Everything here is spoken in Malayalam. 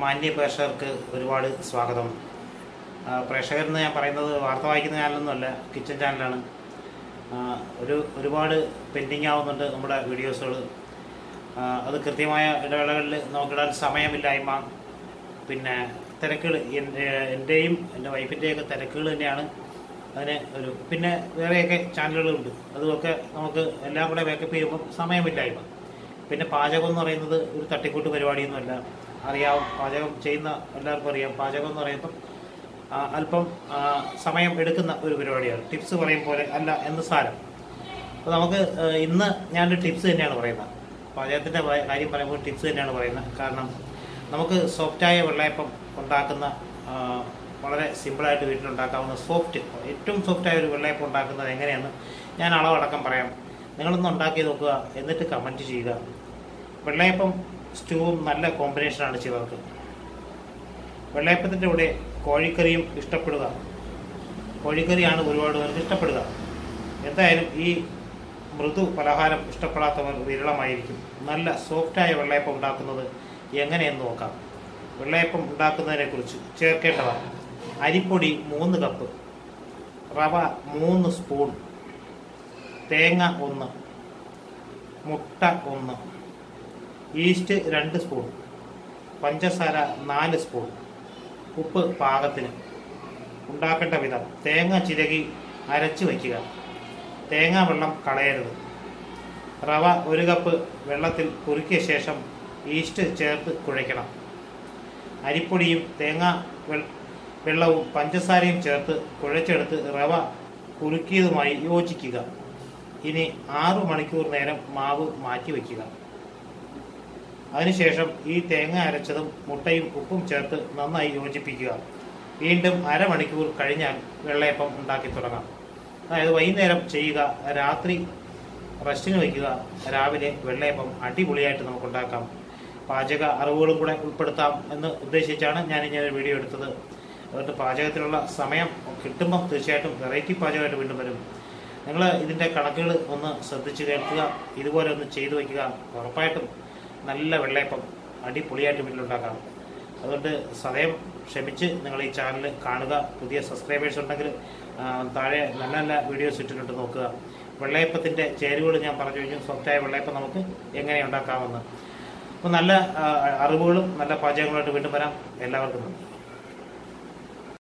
മാന്യ പ്രേക്ഷകർക്ക് ഒരുപാട് സ്വാഗതം. പ്രേക്ഷകരെന്ന് ഞാൻ പറയുന്നത് വാർത്ത വായിക്കുന്ന ചാനലൊന്നുമല്ല കിച്ചൺ ചാനലാണ്. ഒരു ഒരുപാട് പെൻഡിങ് ആവുന്നുണ്ട് നമ്മുടെ വീഡിയോസുകൾ അത് കൃത്യമായ ഇടവേളകളിൽ നോക്കിടാൻ സമയമില്ലായ്മ. പിന്നെ തിരക്കുകൾ എന്റെ എന്റെയും എന്റെ വൈഫിന്റെയൊക്കെ തിരക്കുകൾ തന്നെയാണ്. അതിന് ഒരു പിന്നെ വേറെയൊക്കെ ചാനലുകളുണ്ട്. അതുമൊക്കെ നമുക്ക് എല്ലാം കൂടെ വേക്കപ്പ് ചെയ്യുമ്പോൾ സമയമില്ലായ്മ. പിന്നെ പാചകം എന്ന് പറയുന്നത് ഒരു തട്ടിക്കൂട്ട് പരിപാടിയൊന്നുമല്ല. അറിയാം പാചകം ചെയ്യുന്ന എല്ലാവർക്കും അറിയാം. പാചകം എന്ന് പറയുമ്പം അല്പം സമയം എടുക്കുന്ന ഒരു പരിപാടിയാണ്. ടിപ്സ് പറയും പോലെ അല്ല എന്ന് സാരം. അപ്പോൾ നമുക്ക് ഇന്ന് ഞാനൊരു ടിപ്സ് തന്നെയാണ് പറയുന്നത്. പാചകത്തിന്റെ കാര്യം പറയുമ്പോൾ ടിപ്സ് തന്നെയാണ് പറയുന്നത്. കാരണം നമുക്ക് സോഫ്റ്റായ വെള്ളയപ്പം ഉണ്ടാക്കുന്ന വളരെ സിമ്പിളായിട്ട് വീട്ടിലുണ്ടാക്കാവുന്ന സോഫ്റ്റ് ഏറ്റവും സോഫ്റ്റായ ഒരു വെള്ളയപ്പം ഉണ്ടാക്കുന്നത് എങ്ങനെയാണ്? ഞാൻ അളവടക്കം പറയാം. നിങ്ങളൊന്ന് ഉണ്ടാക്കി നോക്കുക എന്നിട്ട് കമന്റ് ചെയ്യുക. വെള്ളയപ്പം സ്റ്റൂവും നല്ല കോമ്പിനേഷനാണ് ചിലർക്ക് വെള്ളയപ്പത്തിന്റെ കൂടെ കോഴിക്കറിയും ഇഷ്ടപ്പെടുക. കോഴിക്കറിയാണ് ഒരുപാട് പേർക്ക് ഇഷ്ടപ്പെടുക. എന്തായാലും ഈ മൃദു പലഹാരം ഇഷ്ടപ്പെടാത്തവർ വിരളമായിരിക്കും. നല്ല സോഫ്റ്റായ വെള്ളയപ്പം ഉണ്ടാക്കുന്നത് എങ്ങനെയെന്ന് നോക്കാം. വെള്ളയപ്പം ഉണ്ടാക്കുന്നതിനെക്കുറിച്ച് ചേർക്കേണ്ടതാണ്. അരിപ്പൊടി മൂന്ന് കപ്പ് റവ മൂന്ന് സ്പൂൺ തേങ്ങ ഒന്ന് മുട്ട ഒന്ന് ഈസ്റ്റ് രണ്ട് സ്പൂൺ പഞ്ചസാര നാല് സ്പൂൺ ഉപ്പ് പാകത്തിന്. ഉണ്ടാക്കേണ്ട വിധം തേങ്ങ ചിരകി അരച്ച് വയ്ക്കുക. തേങ്ങാ വെള്ളം കളയരുത്. റവ ഒരു കപ്പ് വെള്ളത്തിൽ കുറുക്കിയ ശേഷം ഈസ്റ്റ് ചേർത്ത് കുഴയ്ക്കണം. അരിപ്പൊടിയും തേങ്ങ വെള്ളവും പഞ്ചസാരയും ചേർത്ത് കുഴച്ചെടുത്ത് റവ കുറുക്കിയതുമായി യോജിക്കുക. ഇനി ആറു മണിക്കൂർ നേരം മാവ് മാറ്റി വയ്ക്കുക. അതിനുശേഷം ഈ തേങ്ങ അരച്ചതും മുട്ടയും ഉപ്പും ചേർത്ത് നന്നായി യോജിപ്പിക്കുക. വീണ്ടും അരമണിക്കൂർ കഴിഞ്ഞാൽ വെള്ളയപ്പം ഉണ്ടാക്കി തുടങ്ങാം. അതായത് വൈകുന്നേരം ചെയ്യുക രാത്രി റെസ്റ്റിന് വയ്ക്കുക രാവിലെ വെള്ളയപ്പം അടിപൊളിയായിട്ട് നമുക്ക് ഉണ്ടാക്കാം പാചക അറിവുകളും കൂടെ ഉൾപ്പെടുത്താം എന്ന് ഉദ്ദേശിച്ചാണ് ഞാൻ ഇങ്ങനെ വീഡിയോ എടുത്തത്. അതുകൊണ്ട് പാചകത്തിനുള്ള സമയം കിട്ടുമ്പോൾ തീർച്ചയായിട്ടും വെറൈറ്റി പാചകമായിട്ട് വീണ്ടും വരും. നിങ്ങൾ ഇതിന്റെ കണക്കുകൾ ഒന്ന് ശ്രദ്ധിച്ച് കേൾക്കുക ഇതുപോലെ ഒന്ന് ചെയ്തു വയ്ക്കുക. ഉറപ്പായിട്ടും നല്ല വെള്ളയപ്പം അടിപൊളിയായിട്ട് വീട്ടിലുണ്ടാക്കാം അതുകൊണ്ട് സദയം ക്ഷമിച്ച് നിങ്ങൾ ഈ ചാനൽ കാണുക. പുതിയ സബ്സ്ക്രൈബേഴ്സ് ഉണ്ടെങ്കിൽ താഴെ നല്ല നല്ല വീഡിയോസ് ഇട്ടിട്ടുണ്ട് നോക്കുക. വെള്ളയപ്പത്തിന്റെ ചേരുവകൾ ഞാൻ പറഞ്ഞു കഴിഞ്ഞു. സോഫ്റ്റായ വെള്ളയപ്പം നമുക്ക് എങ്ങനെ ഉണ്ടാക്കാമെന്ന്. അപ്പോൾ നല്ല അറിവുകളും നല്ല പാചകങ്ങളുമായിട്ട് വീണ്ടും വരാം. എല്ലാവർക്കും നന്ദി.